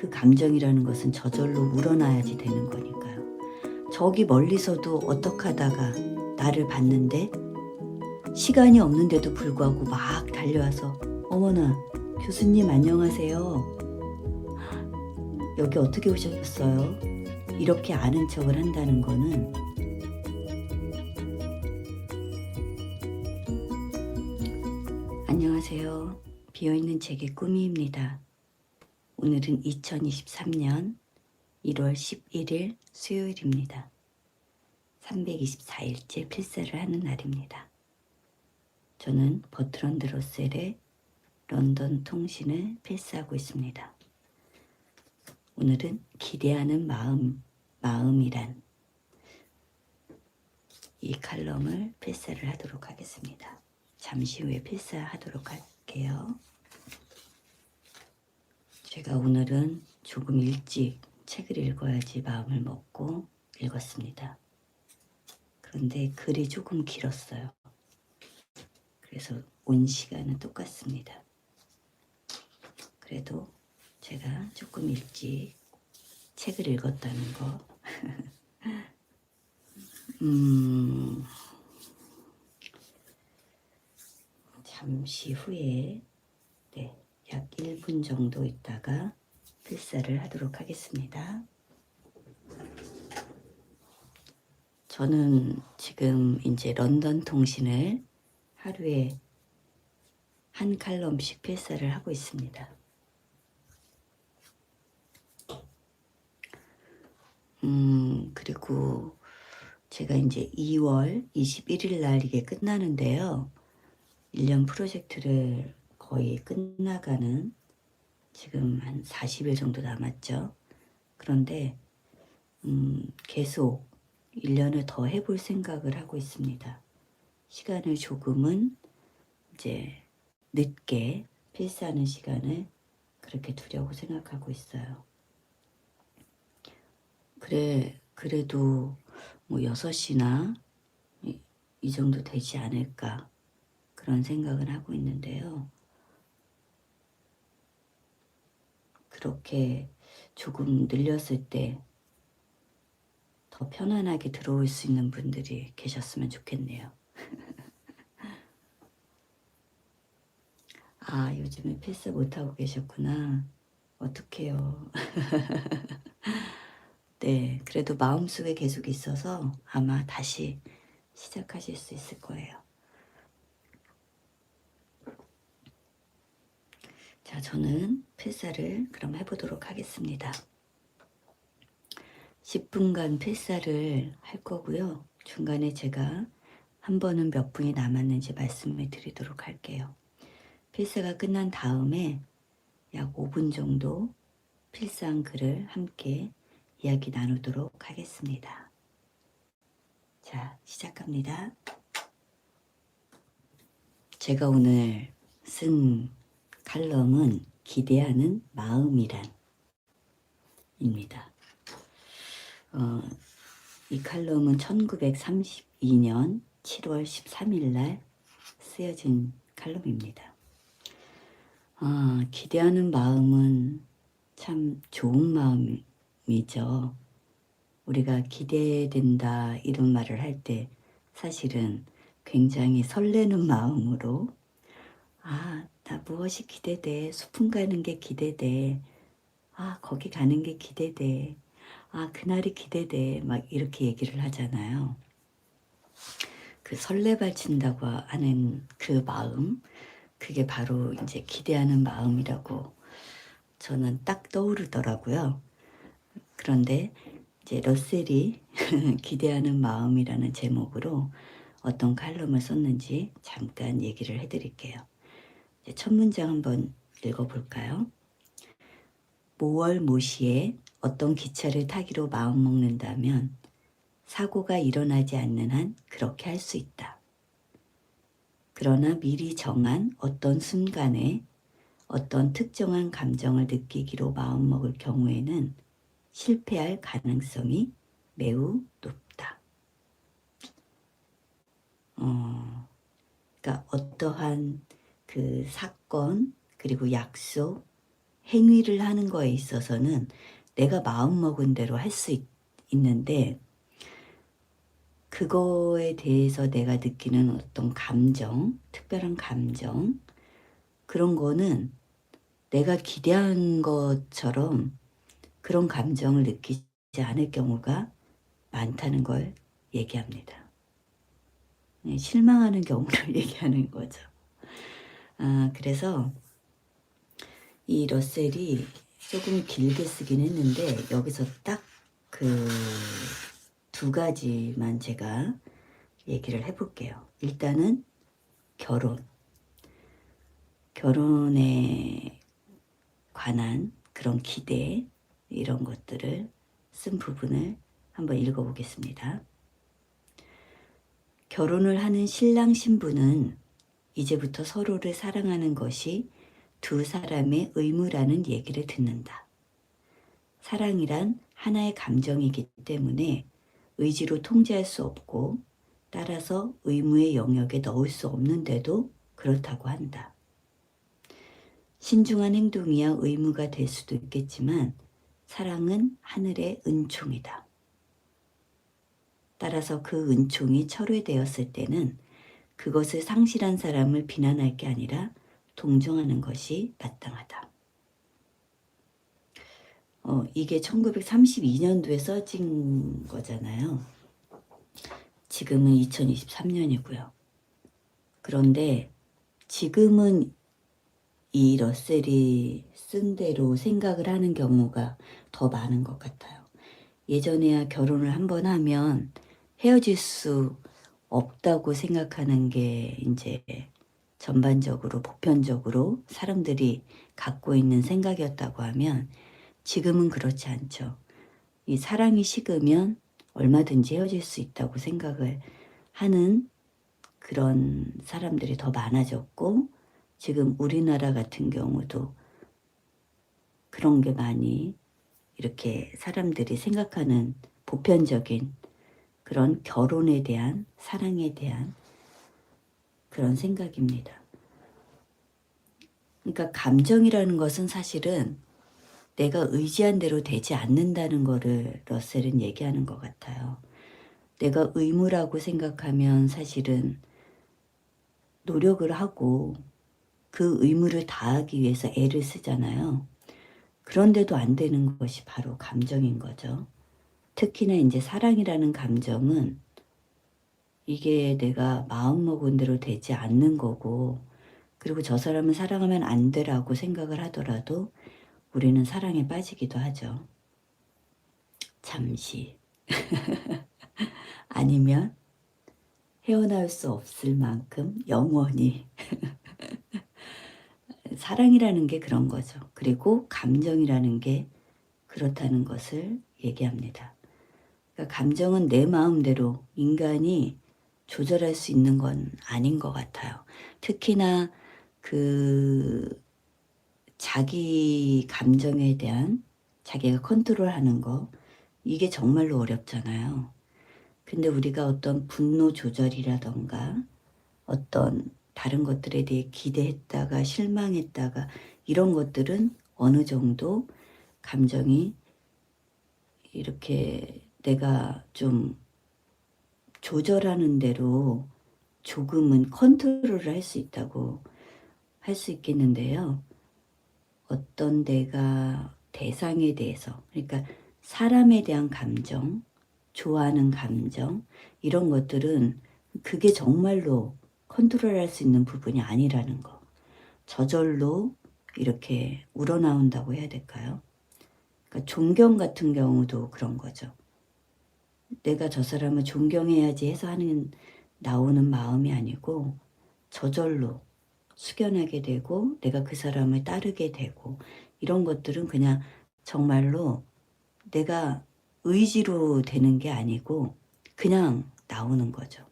그 감정이라는 것은 저절로 우러나야지 되는 거니까요. 저기 멀리서도 어떻게 하다가 나를 봤는데 시간이 없는데도 불구하고 막 달려와서 어머나 교수님 안녕하세요. 여기 어떻게 오셨어요? 이렇게 아는 척을 한다는 거는 안녕하세요. 비어있는 책의 꿈이입니다. 오늘은 2023년 1월 11일 수요일입니다. 324일째 필사를 하는 날입니다. 저는 버트런드 러셀의 런던 통신을 필사하고 있습니다. 오늘은 기대하는 마음, 마음이란 이 칼럼을 필사를 하도록 하겠습니다. 잠시 후에 필사하도록 할게요. 제가 오늘은 조금 일찍 책을 읽어야지 마음을 먹고 읽었습니다. 그런데 글이 조금 길었어요. 그래서 온 시간은 똑같습니다. 그래도 제가 조금 일찍 책을 읽었다는 거. 음, 잠시 후에 네, 약 1분 정도 있다가 필사를 하도록 하겠습니다. 저는 지금 이제 런던 통신을 하루에 한 칼럼씩 필사를 하고 있습니다. 음, 그리고 제가 이제 2월 21일 날 이게 끝나는데요. 1년 프로젝트를 거의 끝나가는 지금 한 40일 정도 남았죠. 그런데 음, 계속 1년을 더 해볼 생각을 하고 있습니다. 시간을 조금은 이제 늦게 필사하는 시간을 그렇게 두려고 생각하고 있어요. 그래, 그래도 뭐 6시나 이, 이 정도 되지 않을까 그런 생각을 하고 있는데요. 그렇게 조금 늘렸을 때 더 편안하게 들어올 수 있는 분들이 계셨으면 좋겠네요. 아, 요즘에 필사 못하고 계셨구나. 어떡해요. 네, 그래도 마음속에 계속 있어서 아마 다시 시작하실 수 있을 거예요. 자, 저는 필사를 그럼 해보도록 하겠습니다. 10분간 필사를 할 거고요. 중간에 제가 한 번은 몇 분이 남았는지 말씀을 드리도록 할게요. 필사가 끝난 다음에 약 5분 정도 필사한 글을 함께 이야기 나누도록 하겠습니다. 자, 시작합니다. 제가 오늘 쓴 칼럼은 기대하는 마음이란 입니다. 어, 이 칼럼은 1932년 7월 13일 날 쓰여진 칼럼입니다. 아, 기대하는 마음은 참 좋은 마음이죠. 우리가 기대된다 이런 말을 할 때 사실은 굉장히 설레는 마음으로 아, 나 무엇이 기대돼. 소풍 가는 게 기대돼. 아, 거기 가는 게 기대돼. 아, 그날이 기대돼. 막 이렇게 얘기를 하잖아요. 그 설레발친다고 하는 그 마음, 그게 바로 이제 기대하는 마음이라고 저는 딱 떠오르더라고요. 그런데 이제 러셀이 기대하는 마음이라는 제목으로 어떤 칼럼을 썼는지 잠깐 얘기를 해드릴게요. 첫 문장 한번 읽어볼까요? 모월 모시에 어떤 기차를 타기로 마음먹는다면 사고가 일어나지 않는 한 그렇게 할 수 있다. 그러나 미리 정한 어떤 순간에 어떤 특정한 감정을 느끼기로 마음먹을 경우에는 실패할 가능성이 매우 높다. 어, 그러니까 어떠한 그 사건 그리고 약속 행위를 하는 거에 있어서는 내가 마음먹은 대로 할 수 있는데 그거에 대해서 내가 느끼는 어떤 감정, 특별한 감정, 그런 거는 내가 기대한 것처럼 그런 감정을 느끼지 않을 경우가 많다는 걸 얘기합니다. 네, 실망하는 경우를 얘기하는 거죠. 아, 그래서 이 러셀이 조금 길게 쓰긴 했는데 여기서 딱 그 두 가지만 제가 얘기를 해볼게요. 일단은 결혼. 결혼에 관한 그런 기대, 이런 것들을 쓴 부분을 한번 읽어보겠습니다. 결혼을 하는 신랑 신부는 이제부터 서로를 사랑하는 것이 두 사람의 의무라는 얘기를 듣는다. 사랑이란 하나의 감정이기 때문에 의지로 통제할 수 없고 따라서 의무의 영역에 넣을 수 없는데도 그렇다고 한다. 신중한 행동이야 의무가 될 수도 있겠지만 사랑은 하늘의 은총이다. 따라서 그 은총이 철회되었을 때는 그것을 상실한 사람을 비난할 게 아니라 동정하는 것이 마땅하다. 어, 이게 1932년도에 써진 거잖아요. 지금은 2023년이고요. 그런데 지금은 이 러셀이 쓴 대로 생각을 하는 경우가 더 많은 것 같아요. 예전에야 결혼을 한 번 하면 헤어질 수 없다고 생각하는 게 이제 전반적으로 보편적으로 사람들이 갖고 있는 생각이었다고 하면 지금은 그렇지 않죠. 이 사랑이 식으면 얼마든지 헤어질 수 있다고 생각을 하는 그런 사람들이 더 많아졌고 지금 우리나라 같은 경우도 그런 게 많이 이렇게 사람들이 생각하는 보편적인 그런 결혼에 대한 사랑에 대한 그런 생각입니다. 그러니까 감정이라는 것은 사실은 내가 의지한 대로 되지 않는다는 거를 러셀은 얘기하는 것 같아요. 내가 의무라고 생각하면 사실은 노력을 하고 그 의무를 다하기 위해서 애를 쓰잖아요. 그런데도 안 되는 것이 바로 감정인 거죠. 특히나 이제 사랑이라는 감정은 이게 내가 마음먹은 대로 되지 않는 거고, 그리고 저 사람은 사랑하면 안 되라고 생각을 하더라도 우리는 사랑에 빠지기도 하죠. 잠시. 아니면 헤어나올 수 없을 만큼 영원히. 사랑이라는 게 그런 거죠. 그리고 감정이라는 게 그렇다는 것을 얘기합니다. 그러니까 감정은 내 마음대로 인간이 조절할 수 있는 건 아닌 것 같아요. 특히나 그 자기 감정에 대한 자기가 컨트롤하는 거 이게 정말로 어렵잖아요. 근데 우리가 어떤 분노 조절이라던가 어떤 다른 것들에 대해 기대했다가 실망했다가 이런 것들은 어느 정도 감정이 이렇게 내가 좀 조절하는 대로 조금은 컨트롤을 할 수 있다고 할 수 있겠는데요. 어떤 내가 대상에 대해서, 그러니까 사람에 대한 감정, 좋아하는 감정, 이런 것들은 그게 정말로 컨트롤 할 수 있는 부분이 아니라는 거. 저절로 이렇게 우러나온다고 해야 될까요? 그러니까 존경 같은 경우도 그런 거죠. 내가 저 사람을 존경해야지 해서 하는 나오는 마음이 아니고 저절로 숙연하게 되고 내가 그 사람을 따르게 되고 이런 것들은 그냥 정말로 내가 의지로 되는 게 아니고 그냥 나오는 거죠.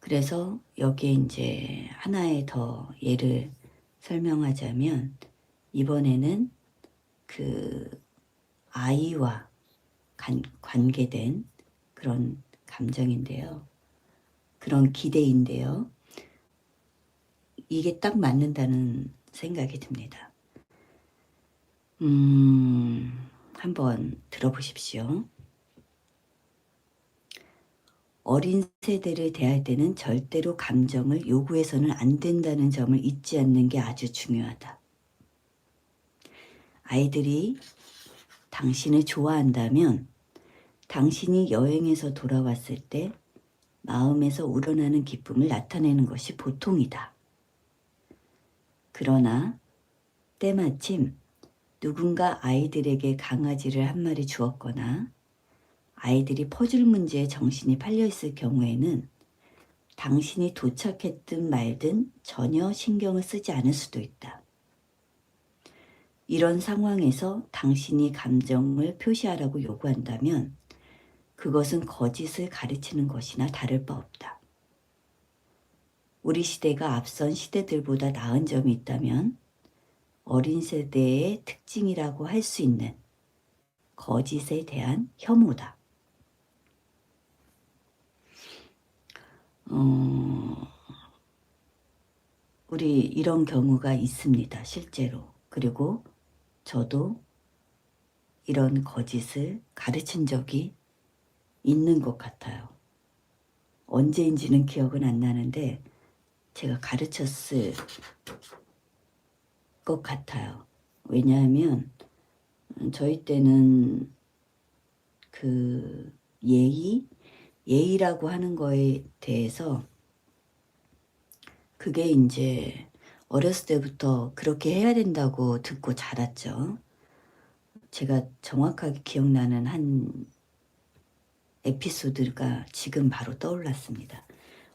그래서 여기에 이제 하나의 더 예를 설명하자면 이번에는 그 아이와 관, 관계된 그런 감정인데요. 그런 기대인데요. 이게 딱 맞는다는 생각이 듭니다. 음, 한번 들어보십시오. 어린 세대를 대할 때는 절대로 감정을 요구해서는 안 된다는 점을 잊지 않는 게 아주 중요하다. 아이들이 당신을 좋아한다면 당신이 여행에서 돌아왔을 때 마음에서 우러나는 기쁨을 나타내는 것이 보통이다. 그러나 때마침 누군가 아이들에게 강아지를 한 마리 주었거나 아이들이 퍼즐 문제에 정신이 팔려 있을 경우에는 당신이 도착했든 말든 전혀 신경을 쓰지 않을 수도 있다. 이런 상황에서 당신이 감정을 표시하라고 요구한다면 그것은 거짓을 가르치는 것이나 다를 바 없다. 우리 시대가 앞선 시대들보다 나은 점이 있다면 어린 세대의 특징이라고 할 수 있는 거짓에 대한 혐오다. 어, 우리 이런 경우가 있습니다. 실제로. 그리고 저도 이런 거짓을 가르친 적이 있는 것 같아요. 언제인지는 기억은 안 나는데 제가 가르쳤을 것 같아요. 왜냐하면 저희 때는 그 예의, 예의라고 하는 거에 대해서 그게 이제 어렸을 때부터 그렇게 해야 된다고 듣고 자랐죠. 제가 정확하게 기억나는 한 에피소드가 지금 바로 떠올랐습니다.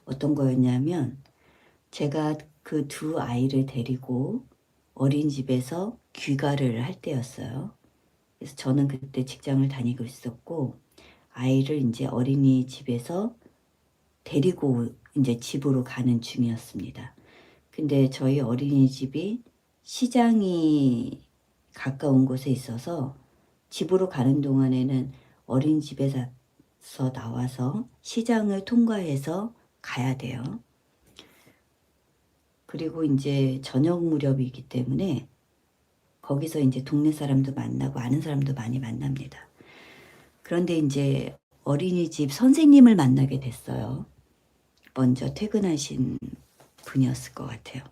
어떤 거였냐면 제가 그 두 아이를 데리고 어린이집에서 귀가를 할 때였어요. 그래서 저는 그때 직장을 다니고 있었고 아이를 이제 어린이집에서 데리고 이제 집으로 가는 중이었습니다. 근데 저희 어린이집이 시장이 가까운 곳에 있어서 집으로 가는 동안에는 어린이집에서 나와서 시장을 통과해서 가야 돼요. 그리고 이제 저녁 무렵이기 때문에 거기서 이제 동네 사람도 만나고 아는 사람도 많이 만납니다. 그런데 이제 어린이집 선생님을 만나게 됐어요. 먼저 퇴근하신 분이었을 것 같아요.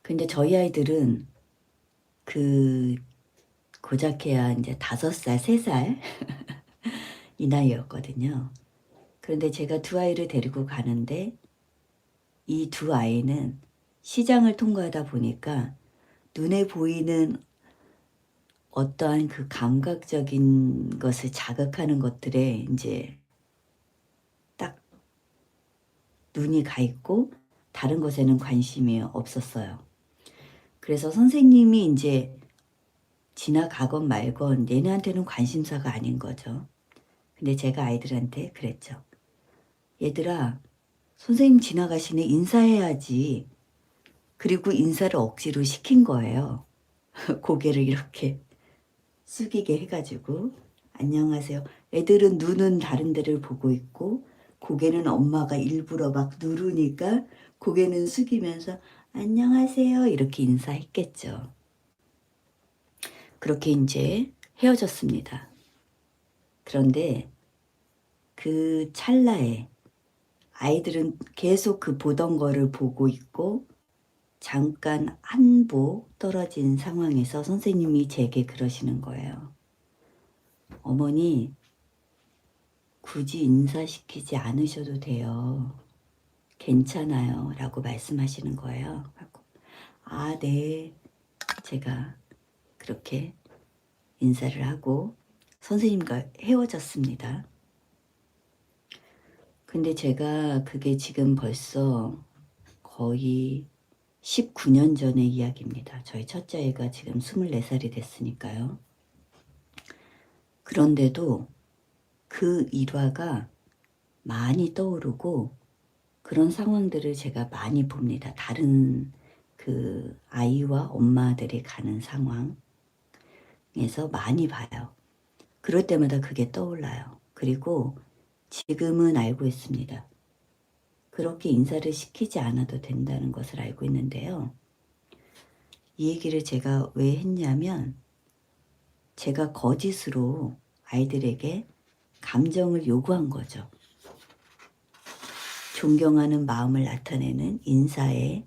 근데 저희 아이들은 그 고작해야 이제 다섯 살, 세 살 이 나이였거든요. 그런데 제가 두 아이를 데리고 가는데 이 두 아이는 시장을 통과하다 보니까 눈에 보이는 어떠한 그 감각적인 것을 자극하는 것들에 이제 딱 눈이 가 있고 다른 것에는 관심이 없었어요. 그래서 선생님이 이제 지나가건 말건 얘네한테는 관심사가 아닌 거죠. 근데 제가 아이들한테 그랬죠. 얘들아, 선생님 지나가시네 인사해야지. 그리고 인사를 억지로 시킨 거예요. 고개를 이렇게 숙이게 해가지고 안녕하세요. 애들은 눈은 다른 데를 보고 있고 고개는 엄마가 일부러 막 누르니까 고개는 숙이면서 안녕하세요 이렇게 인사했겠죠. 그렇게 이제 헤어졌습니다. 그런데 그 찰나에 아이들은 계속 그 보던 거를 보고 있고 잠깐 한보 떨어진 상황에서 선생님이 제게 그러시는 거예요. 어머니, 굳이 인사시키지 않으셔도 돼요. 괜찮아요. 라고 말씀하시는 거예요. 아, 네. 제가 그렇게 인사를 하고 선생님과 헤어졌습니다. 근데 제가 그게 지금 벌써 거의 19년 전의 이야기입니다. 저희 첫째 아이가 지금 24살이 됐으니까요. 그런데도 그 일화가 많이 떠오르고 그런 상황들을 제가 많이 봅니다. 다른 그 아이와 엄마들이 가는 상황에서 많이 봐요. 그럴 때마다 그게 떠올라요. 그리고 지금은 알고 있습니다. 그렇게 인사를 시키지 않아도 된다는 것을 알고 있는데요. 이 얘기를 제가 왜 했냐면 제가 거짓으로 아이들에게 감정을 요구한 거죠. 존경하는 마음을 나타내는 인사의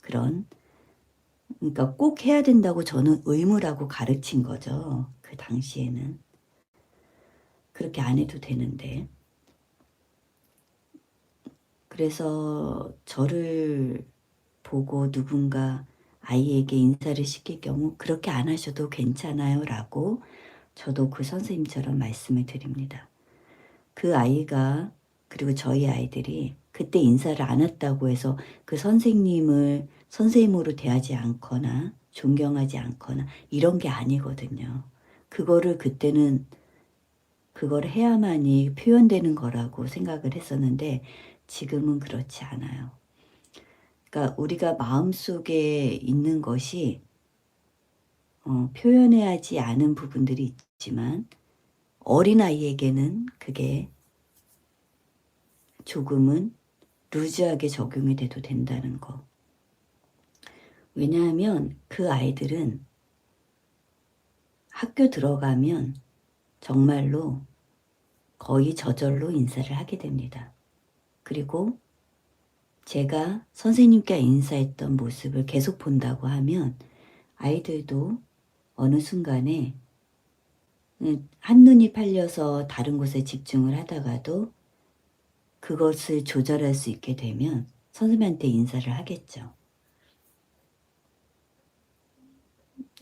그런 그러니까 꼭 해야 된다고 저는 의무라고 가르친 거죠. 그 당시에는 그렇게 안 해도 되는데 그래서 저를 보고 누군가 아이에게 인사를 시킬 경우 그렇게 안 하셔도 괜찮아요 라고 저도 그 선생님처럼 말씀을 드립니다. 그 아이가 그리고 저희 아이들이 그때 인사를 안 했다고 해서 그 선생님을 선생님으로 대하지 않거나 존경하지 않거나 이런 게 아니거든요. 그거를 그때는 그걸 해야만이 표현되는 거라고 생각을 했었는데 지금은 그렇지 않아요. 그러니까 우리가 마음속에 있는 것이 어, 표현해야지 않은 부분들이 있지만 어린아이에게는 그게 조금은 루즈하게 적용이 돼도 된다는 거. 왜냐하면 그 아이들은 학교 들어가면 정말로 거의 저절로 인사를 하게 됩니다. 그리고 제가 선생님께 인사했던 모습을 계속 본다고 하면 아이들도 어느 순간에 음, 한눈이 팔려서 다른 곳에 집중을 하다가도 그것을 조절할 수 있게 되면 선생님한테 인사를 하겠죠.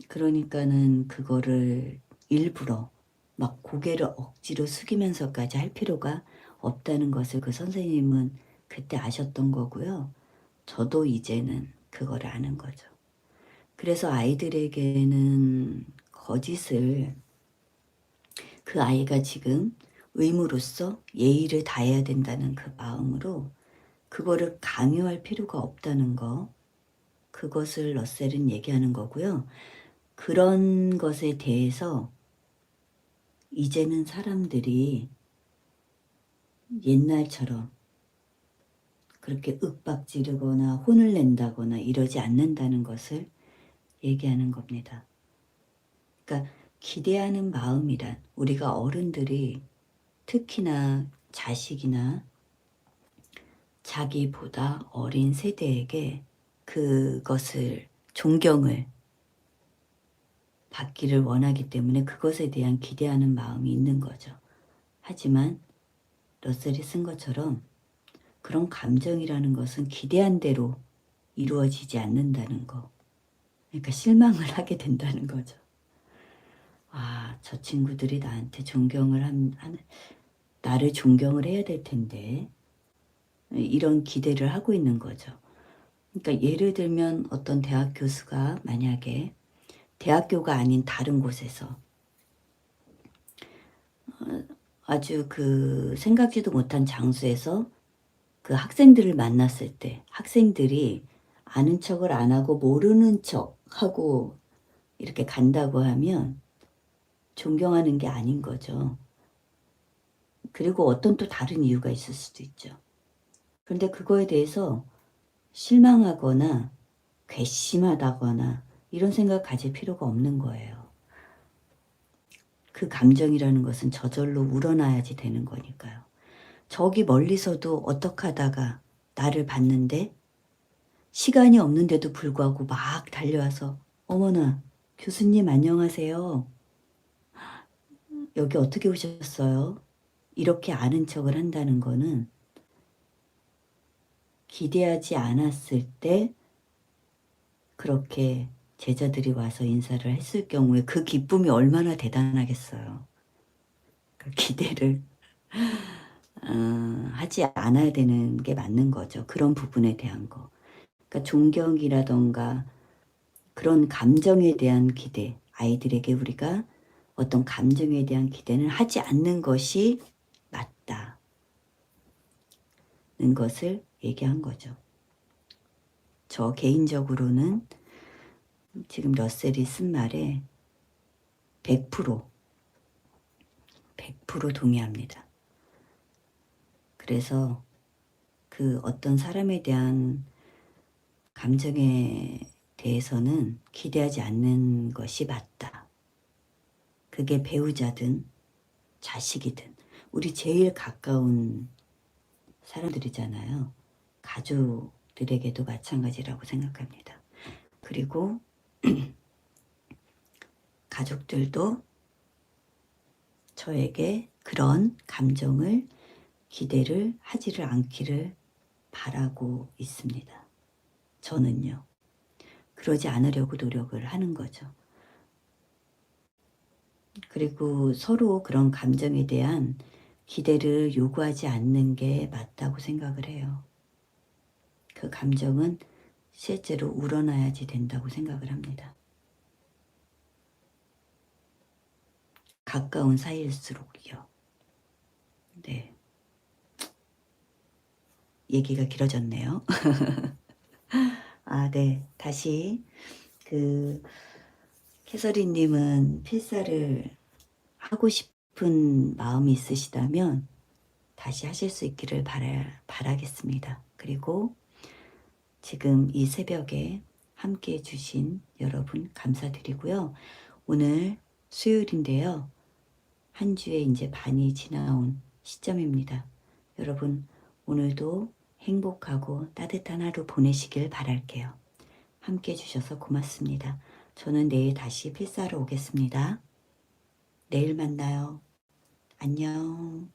그러니까는 그거를 일부러 막 고개를 억지로 숙이면서까지 할 필요가 없다는 것을 그 선생님은 그때 아셨던 거고요. 저도 이제는 그걸 아는 거죠. 그래서 아이들에게는 거짓을 그 아이가 지금 의무로서 예의를 다해야 된다는 그 마음으로 그거를 강요할 필요가 없다는 거 그것을 러셀은 얘기하는 거고요. 그런 것에 대해서 이제는 사람들이 옛날처럼 그렇게 윽박 지르거나 혼을 낸다거나 이러지 않는다는 것을 얘기하는 겁니다. 그러니까 기대하는 마음이란 우리가 어른들이 특히나 자식이나 자기보다 어린 세대에게 그것을 존경을 받기를 원하기 때문에 그것에 대한 기대하는 마음이 있는 거죠. 하지만 러셀이 쓴 것처럼 그런 감정이라는 것은 기대한 대로 이루어지지 않는다는 거. 그러니까 실망을 하게 된다는 거죠. 아, 저 친구들이 나한테 존경을 한, 한 나를 존경을 해야 될 텐데 이런 기대를 하고 있는 거죠. 그러니까 예를 들면 어떤 대학 교수가 만약에 대학교가 아닌 다른 곳에서 어, 아주 그 생각지도 못한 장소에서 그 학생들을 만났을 때 학생들이 아는 척을 안 하고 모르는 척 하고 이렇게 간다고 하면 존경하는 게 아닌 거죠. 그리고 어떤 또 다른 이유가 있을 수도 있죠. 그런데 그거에 대해서 실망하거나 괘씸하다거나 이런 생각 가질 필요가 없는 거예요. 그 감정이라는 것은 저절로 우러나야지 되는 거니까요. 저기 멀리서도 어떡 하다가 나를 봤는데 시간이 없는데도 불구하고 막 달려와서 어머나 교수님 안녕하세요. 여기 어떻게 오셨어요? 이렇게 아는 척을 한다는 거는 기대하지 않았을 때 그렇게 제자들이 와서 인사를 했을 경우에 그 기쁨이 얼마나 대단하겠어요. 그 기대를 어, 하지 않아야 되는 게 맞는 거죠. 그런 부분에 대한 거. 그러니까 존경이라던가 그런 감정에 대한 기대, 아이들에게 우리가 어떤 감정에 대한 기대는 하지 않는 것이 맞다. 는 것을 얘기한 거죠. 저 개인적으로는 지금 러셀이 쓴 말에 100% 100% 동의합니다. 그래서 그 어떤 사람에 대한 감정에 대해서는 기대하지 않는 것이 맞다. 그게 배우자든 자식이든 우리 제일 가까운 사람들이잖아요. 가족들에게도 마찬가지라고 생각합니다. 그리고 가족들도 저에게 그런 감정을 기대를 하지를 않기를 바라고 있습니다. 저는요. 그러지 않으려고 노력을 하는 거죠. 그리고 서로 그런 감정에 대한 기대를 요구하지 않는 게 맞다고 생각을 해요. 그 감정은 실제로 우러나야지 된다고 생각을 합니다. 가까운 사이일수록요. 네. 얘기가 길어졌네요. 아, 네. 다시 그 캐서린님은 필사를 하고 싶은 마음이 있으시다면 다시 하실 수 있기를 바라, 바라겠습니다. 그리고 지금 이 새벽에 함께 해주신 여러분 감사드리고요. 오늘 수요일인데요. 한 주에 이제 반이 지나온 시점입니다. 여러분, 오늘도 행복하고 따뜻한 하루 보내시길 바랄게요. 함께 해주셔서 고맙습니다. 저는 내일 다시 필사하러 오겠습니다. 내일 만나요. 안녕.